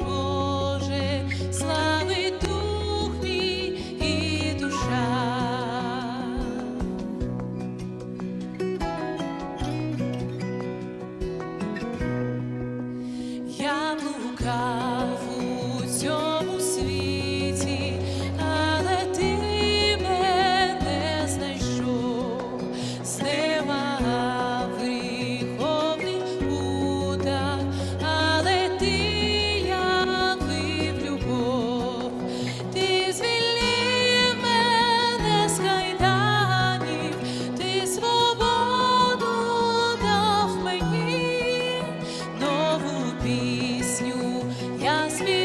Боже, слави дух мій і душа. Я блукаю час.